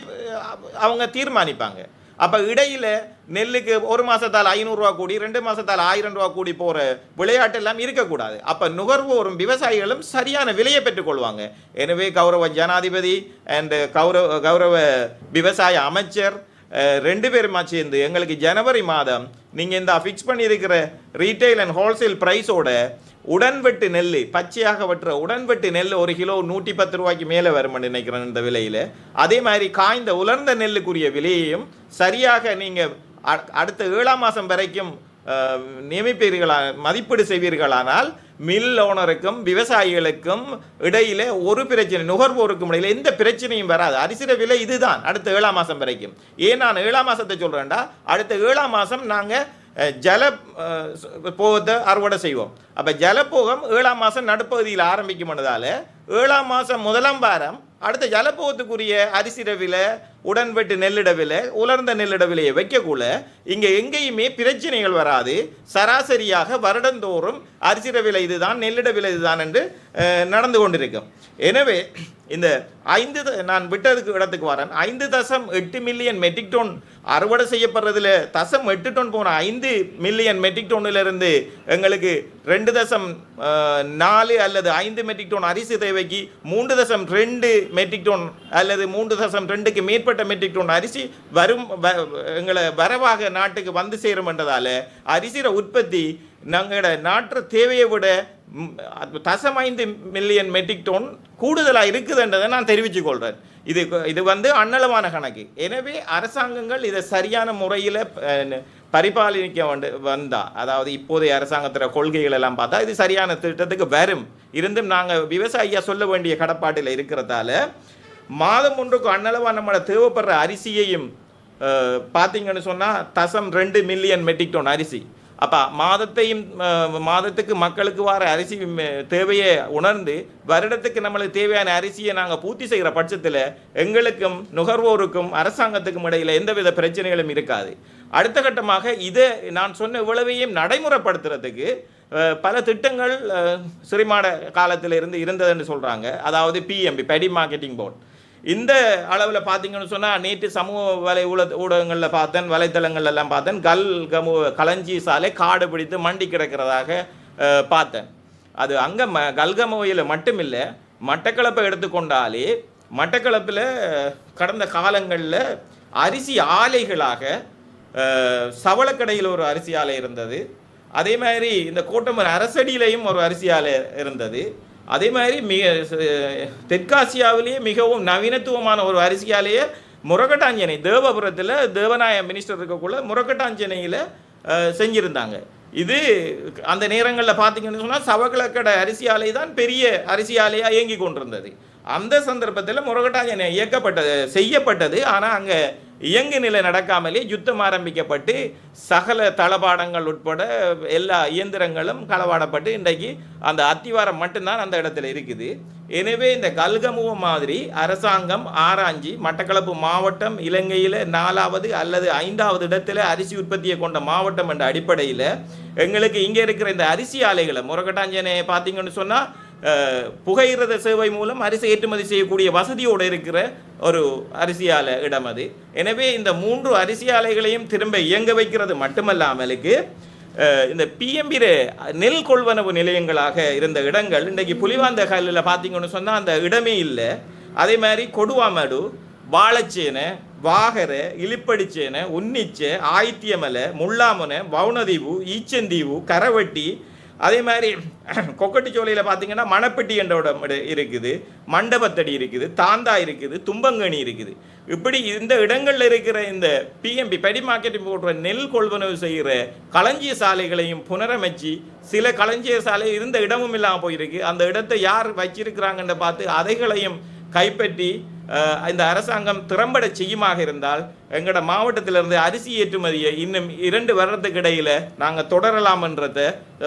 அவங்க தீர்மானிப்பாங்க. அப்போ இடையில் நெல்லுக்கு ஒரு மாதத்தால் ஐநூறுரூவா கூடி ரெண்டு மாதத்தால் ஆயிரம் ரூபா கூடி போகிற விளையாட்டு எல்லாம் இருக்கக்கூடாது. அப்போ நுகர்வோரும் விவசாயிகளும் சரியான விலையை பெற்றுக்கொள்வாங்க எனவே கௌரவ ஜனாதிபதி அண்டு கௌரவ கௌரவ விவசாய அமைச்சர் ரெண்டு பேருமா சேர்ந்து எங்களுக்கு ஜனவரி மாதம் நீங்கள் இந்த ஃபிக்ஸ் பண்ணியிருக்கிற ரீட்டைல் அண்ட் ஹோல்சேல் ப்ரைஸோட உடன்வெட்டு நெல் பச்சையாக வெட்டுற உடன்வெட்டு நெல் ஒரு கிலோ நூற்றி பத்து ரூபாய்க்கு மேலே வரும்னு நினைக்கிறேன் இந்த விலையில். அதே மாதிரி காய்ந்த உலர்ந்த நெல்லுக்குரிய விலையையும் சரியாக நீங்கள் அடுத்த ஏழாம் மாதம் வரைக்கும் நியமிப்பீர்களா மதிப்பீடு செய்வீர்களானால் மில் ஓனருக்கும் விவசாயிகளுக்கும் இடையில ஒரு பிரச்சனை நுகர்வோருக்கும் இடையில எந்த பிரச்சனையும் வராது. அரிசிர விலை இதுதான் அடுத்த ஏழாம் மாதம் வரைக்கும். ஏன் நான் ஏழாம் மாதத்தை சொல்கிறேன்டா அடுத்த ஏழாம் மாதம் நாங்கள் ஜல போகத்தை அறுவடை செய்வோம். அப்போ ஜலப்போகம் ஏழாம் மாதம் நடுப்பகுதியில் ஆரம்பிக்கும்ன்றதால ஏழாம் மாதம் முதலாம் வாரம் அடுத்த ஜலப்போகத்துக்குரிய அரிசிர விலை உடன்வெட்டு நெல்லிட விலை உலர்ந்த நெல்லிட விலையை வைக்கக்குள்ள இங்கே எங்கேயுமே பிரச்சனைகள் வராது. சராசரியாக வருடந்தோறும் அரிசிட விலை இதுதான் நெல்லிட விலை இதுதான் என்று நடந்து கொண்டிருக்கும். எனவே இந்த ஐந்து த- நான் விட்டதுக்கு இடத்துக்கு வரேன். ஐந்து தசம் எட்டு மில்லியன் மெட்ரிக் டோன் அறுவடை செய்யப்படுறதுல தசம் எட்டு டோன் போன ஐந்து மில்லியன் மெட்ரிக் டோனிலிருந்து எங்களுக்கு ரெண்டு தசம் நாலு அல்லது ஐந்து மெட்ரிக் டோன் அரிசி தேவைக்கு மூன்று தசம் ரெண்டு மெட்ரிக் டோன் அல்லது மூன்று தசம் ரெண்டுக்கு மேற்பட்ட மெட்ரிக் டன் அரிசி வரும் வ- எங்களை வரவாக நாட்டுக்கு வந்து சேரும் என்றதால அரிசியில் உற்பத்தி நாங்களோட நாட்டு தேவையை விட தசமைந்து தசம் ஐந்து மில்லியன் மெட்ரிக் டன் கூடுதலாக இருக்குதுன்றதை நான் தெரிவித்துக்கொள்கிறேன் இது இது வந்து அன்னளவான கணக்கு. எனவே அரசாங்கங்கள் இதை சரியான முறையில் பரிபாலிக்க வந்து வந்தால் அதாவது இப்போதைய அரசாங்கத்தில் கொள்கைகள் எல்லாம் பார்த்தா இது சரியான திட்டத்துக்கு வரும். இருந்தும் நாங்கள் விவசாயியாக சொல்ல வேண்டிய கடப்பாட்டில் இருக்கிறதால மாதம் ஒன்றுக்கு அன்னளவாக நம்மளை தேவைப்படுற அரிசியையும் பார்த்தீங்கன்னு சொன்னால் தசம் ரெண்டு மில்லியன் மெட்ரிக் டோன் அரிசி. அப்போ மாதத்தையும் மாதத்துக்கு மக்களுக்கு வர அரிசி தேவையை உணர்ந்து வருடத்துக்கு நம்மளுக்கு தேவையான அரிசியை நாங்கள் பூர்த்தி செய்கிற பட்சத்தில் எங்களுக்கும் நுகர்வோருக்கும் அரசாங்கத்துக்கும் இடையில் எந்தவித பிரச்சனைகளும் இருக்காது. அடுத்த கட்டமாக இதை நான் சொன்ன இவ்வளவையும் நடைமுறைப்படுத்துறதுக்கு பல திட்டங்கள் அஹ், சிறுமாட காலத்தில் இருந்து இருந்ததுன்னு சொல்கிறாங்க அதாவது பிஎம்பி பெடி மார்க்கெட்டிங் போர்ட் இந்த அளவில் பார்த்தீங்கன்னு சொன்னால் நேற்று சமூக வலை ஊட ஊடகங்களில் பார்த்தேன் வலைத்தளங்கள்லாம் பார்த்தேன். கல் கமு களஞ்சி சாலை காடு பிடித்து மண்டி கிடக்கிறதாக பார்த்தேன். அது அங்கே ம கல்கமுவையில் மட்டுமில்லை மட்டக்களப்பை எடுத்துக்கொண்டாலே மட்டக்களப்பில் கடந்த காலங்களில் அரிசி ஆலைகளாக சவளக்கடையில் ஒரு அரிசி ஆலை இருந்தது. அதே மாதிரி இந்த கோட்டமர் அரசடியிலையும் ஒரு அரிசி ஆலை இருந்தது. அதே மாதிரி மிக தெற்காசியாவிலேயே மிகவும் நவீனத்துவமான ஒரு அரிசியாலேயே முரகட்டாஞ்சனை தேவபுரத்தில் தேவநாய மினிஸ்டர் இருக்கக்குள்ள முரகட்டாஞ்சனையில் செஞ்சுருந்தாங்க. இது அந்த நேரங்களில் பார்த்தீங்கன்னு சொன்னால் சவகளக்கடை அரிசி ஆலை தான் பெரிய அரிசி ஆலையாக இயங்கி கொண்டிருந்தது. அந்த சந்தர்ப்பத்தில் முரகட்டாஞ்சனை இயக்கப்பட்டது செய்யப்பட்டது. ஆனால் அங்கே இயங்கு நிலை நடக்காமலே யுத்தம் ஆரம்பிக்கப்பட்டு சகல தளபாடங்கள் உட்பட எல்லா இயந்திரங்களும் களவாடப்பட்டு இன்றைக்கு அந்த அத்திவாரம் மட்டும்தான் அந்த இடத்துல இருக்குது. எனவே இந்த கல்கமுவ மாதிரி அரசாங்கம் ஆராய்ஞ்சி மட்டக்களப்பு மாவட்டம் இலங்கையில் நாலாவது அல்லது ஐந்தாவது இடத்துல அரிசி உற்பத்தியை கொண்ட மாவட்டம் என்ற அடிப்படையில் எங்களுக்கு இங்கே இருக்கிற இந்த அரிசி ஆலைகளை முரகட்டாஞ்சனை பார்த்தீங்கன்னு சொன்னால் புகையிரத சேவை மூலம் அரிசி ஏற்றுமதி செய்யக்கூடிய வசதியோடு இருக்கிற ஒரு அரிசி ஆலை இடம் அது. எனவே இந்த மூன்று அரிசி ஆலைகளையும் திரும்ப இயங்க வைக்கிறது மட்டுமல்லாமலுக்கு இந்த பிஎம்பி நெல் கொள்வனவு நிலையங்களாக இருந்த இடங்கள் இன்றைக்கு புலிவாந்த கல்லில் பார்த்தீங்கன்னு சொன்னால் அந்த இடமே இல்லை. அதே மாதிரி கொடுவாமடு வாழைச்சேனை வாகரை இலிப்படிச்சேனை உன்னிச்சை ஆயித்தியமலை முள்ளாமுனை வவுனதீவு ஈச்சந்தீவு கரவட்டி அதே மாதிரி கொக்கட்டிச்சோலையில் பார்த்தீங்கன்னா மணப்பெட்டி என்ற இடம் இருக்குது. மண்டபத்தடி இருக்குது. தாந்தா இருக்குது. தும்பங்கனி இருக்குது. இப்படி இந்த இடங்களில் இருக்கிற இந்த பிஎம்பி படி மார்க்கெட்டிங் போடுற நெல் கொள்வனவு செய்கிற களஞ்சிய சாலைகளையும் புனரமைச்சு சில களஞ்சிய சாலை இருந்த இடமும் இல்லாமல் போயிருக்கு. அந்த இடத்தை யார் வச்சிருக்கிறாங்கன்னு பார்த்து அதைகளையும் கைப்பற்றி இந்த அரசாங்கம் திறம்பட செய்யுமாக இருந்தால் எங்களோட மாவட்டத்திலிருந்து அரிசி ஏற்றுமதியை இன்னும் இரண்டு வருடத்துக்கு இடையில் நாங்கள் தொடரலாம்ன்றத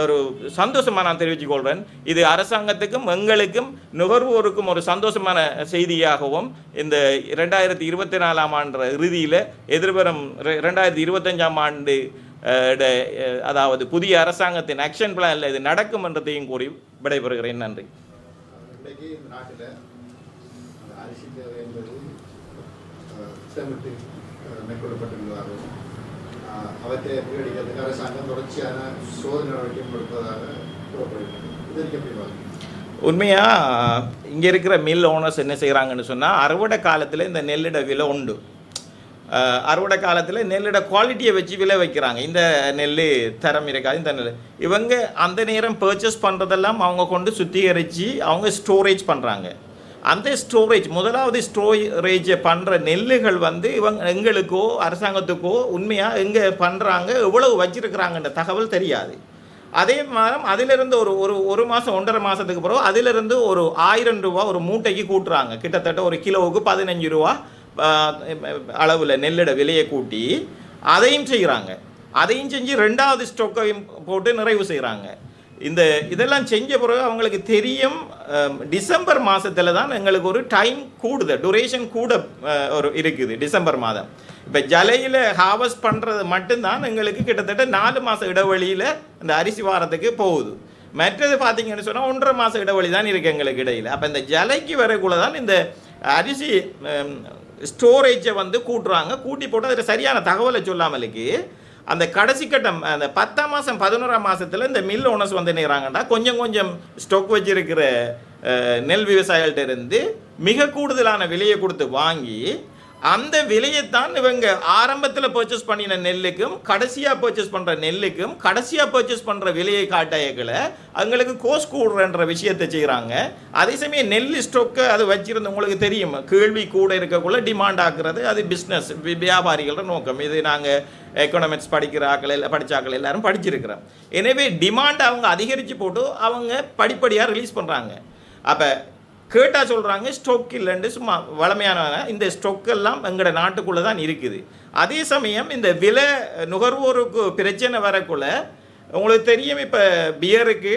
ஒரு சந்தோஷமா நான் தெரிவித்துக் கொள்கிறேன் இது அரசாங்கத்துக்கும் எங்களுக்கும் நுகர்வோருக்கும் ஒரு சந்தோஷமான செய்தியாகவும் இந்த ரெண்டாயிரத்தி இருபத்தி நாலாம் ஆண்டு இறுதியில் எதிர்வரும் ரெண்டாயிரத்தி இருபத்தஞ்சாம் ஆண்டு அதாவது புதிய அரசாங்கத்தின் ஆக்ஷன் பிளானில் இது நடக்கும் என்றதையும் கூறி விடைபெறுகிறேன். நன்றி இன்றைக்கு இந்த நாட்டில் அந்த அரிசி தேவை என்பது அஹ், திட்டமிட்டு மேற்கொள்ளப்பட்டிருந்ததாகவும் அவற்றை முறியடிக்கிறதுக்கு அரசாங்கம் தொடர்ச்சியான சோதனை நடவடிக்கை கொடுப்பதாக கூறப்படுகிறது. இதற்கு எப்படி பார்க்கணும் உண்மையாக இங்கே இருக்கிற மில் ஓனர்ஸ் என்ன செய்கிறாங்கன்னு சொன்னால் அறுவடை காலத்தில் இந்த நெல்லிட விலை உண்டு. அறுவடை காலத்தில் நெல்லிட குவாலிட்டியை வச்சு விலை வைக்கிறாங்க. இந்த நெல் தரம் இருக்காது இந்த நெல். இவங்க அந்த நேரம் பர்ச்சேஸ் பண்ணுறதெல்லாம் அவங்க கொண்டு சுத்திகரித்து அவங்க ஸ்டோரேஜ் பண்ணுறாங்க அந்த ஸ்டோரேஜ் முதலாவது ஸ்டோரேஜ் பண்ணுற நெல்லுகள் வந்து இவங்க எங்களுக்கோ அரசாங்கத்துக்கோ உண்மையாக எங்கே பண்ணுறாங்க எவ்வளவு வச்சிருக்கிறாங்கன்ற தகவல் தெரியாது. அதே மாதிரி அதிலிருந்து ஒரு ஒரு ஒரு மாதம் ஒன்றரை மாதத்துக்கு பிறகு அதிலிருந்து ஒரு ஆயிரம் ரூபா ஒரு மூட்டைக்கு கூட்டுறாங்க. கிட்டத்தட்ட ஒரு கிலோவுக்கு பதினஞ்சு ரூபா அளவில் நெல்லிட விலையை கூட்டி அதையும் செய்கிறாங்க அதையும் செஞ்சு ரெண்டாவது ஸ்டோக்கையும் போட்டு நிறைவு செய்கிறாங்க இந்த இதெல்லாம் செஞ்ச பிறகு அவங்களுக்கு தெரியும் டிசம்பர் மாதத்தில் தான் எங்களுக்கு ஒரு டைம் கூடுது. டுரேஷன் கூட ஒரு இருக்குது டிசம்பர் மாதம். இப்போ ஜலையில் ஹார்வெஸ்ட் பண்ணுறது மட்டும்தான் எங்களுக்கு கிட்டத்தட்ட நாலு மாத இடைவெளியில் அந்த அரிசி வாரத்துக்கு போகுது. மற்றது பார்த்தீங்கன்னு சொன்னால் ஒன்றரை மாத இடைவெளி தான் இருக்குது எங்களுக்கு இடையில். அப்போ இந்த ஜலைக்கு வரக்குள்ள தான் இந்த அரிசி ஸ்டோரேஜை வந்து கூட்டுறாங்க. கூட்டி போட்டு அதில் சரியான தகவலை சொல்லாமலுக்கு அந்த கடைசி கட்டம் அந்த பத்தாம் மாதம் பதினோராம் மாதத்தில் இந்த மில் ஓனர்ஸ் வந்து நினைக்கிறாங்கடா கொஞ்சம் கொஞ்சம் ஸ்டோக் வச்சிருக்கிற நெல் விவசாயிகள்கிட்ட இருந்து மிக கூடுதலான விலையை கொடுத்து வாங்கி அந்த விலையைத்தான் இவங்க ஆரம்பத்தில் பர்ச்சேஸ் பண்ணின நெல்லுக்கும் கடைசியாக பர்ச்சேஸ் பண்ணுற நெல்லுக்கும் கடைசியாக பர்ச்சேஸ் பண்ணுற விலையை காட்டாயக்களை அவங்களுக்கு கோஸ் கூடுறன்ற விஷயத்தை செய்கிறாங்க அதே சமயம் நெல் ஸ்டொக்கு அது வச்சிருந்து உங்களுக்கு தெரியும். கேள்வி கூட இருக்கக்குள்ள டிமாண்ட் ஆக்குறது அது பிஸ்னஸ் வியாபாரிகளோட நோக்கம். இது நாங்கள் எக்கனாமிக்ஸ் படிக்கிற ஆக்கள் எல்லாம் படித்த ஆக்கள் எல்லாரும் படிச்சிருக்கிறோம். எனவே டிமாண்ட் அவங்க அதிகரித்து போட்டு அவங்க படிப்படியாக ரிலீஸ் பண்ணுறாங்க அப்போ கேட்டால் சொல்கிறாங்க ஸ்டொக் இல்லைன்னு சும்மா வளமையான இந்த ஸ்டொக்கெல்லாம் எங்களோட நாட்டுக்குள்ளே தான் இருக்குது. அதே சமயம் இந்த விலை நுகர்வோருக்கு பிரச்சனை வரக்குள்ள உங்களுக்கு தெரியும் இப்போ பியருக்கு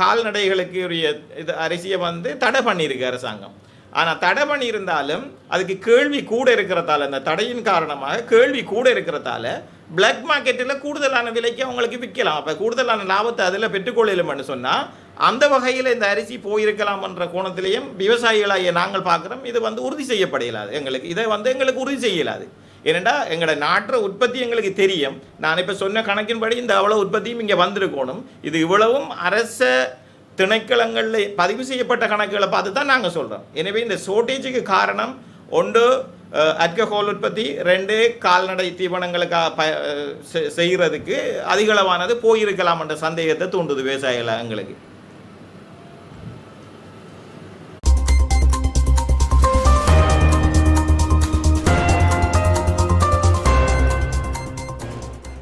கால்நடைகளுக்கு உரிய இது அரிசியை வந்து தடை பண்ணியிருக்கு அரசாங்கம். ஆனால் தடை பண்ணியிருந்தாலும் அதுக்கு கேள்வி கூட இருக்கிறதால அந்த தடையின் காரணமாக கேள்வி கூட இருக்கிறதால பிளாக் மார்க்கெட்டில் கூடுதலான விலைக்கு அவங்களுக்கு விற்கலாம். அப்போ கூடுதலான லாபத்தை அதில் பெற்றுக்கொள்ளலும்னு சொன்னால் அந்த வகையில் இந்த அரிசி போயிருக்கலாம் என்ற கோணத்திலையும் விவசாயிகளாகிய நாங்கள் பார்க்குறோம். இது வந்து உறுதி செய்யப்பட இயலாது எங்களுக்கு இதை வந்து எங்களுக்கு உறுதி செய்ய இயலாது ஏனெண்டா எங்களோட நாட்டுற உற்பத்தி எங்களுக்கு தெரியும். நான் இப்போ சொன்ன கணக்கின்படி இந்த அவ்வளோ உற்பத்தியும் இங்கே வந்திருக்கணும். இது இவ்வளவும் அரச திணைக்களங்களில் பதிவு செய்யப்பட்ட கணக்குகளை பார்த்து தான் நாங்கள் சொல்கிறோம் எனவே இந்த ஷோர்டேஜுக்கு காரணம் ஒன்று அல்கஹால் உற்பத்தி ரெண்டு கால்நடை தீவனங்களுக்காக ப செ- செய்கிறதுக்கு அதிகளவானது போயிருக்கலாம் என்ற சந்தேகத்தை தூண்டுது விவசாயிகள் எங்களுக்கு.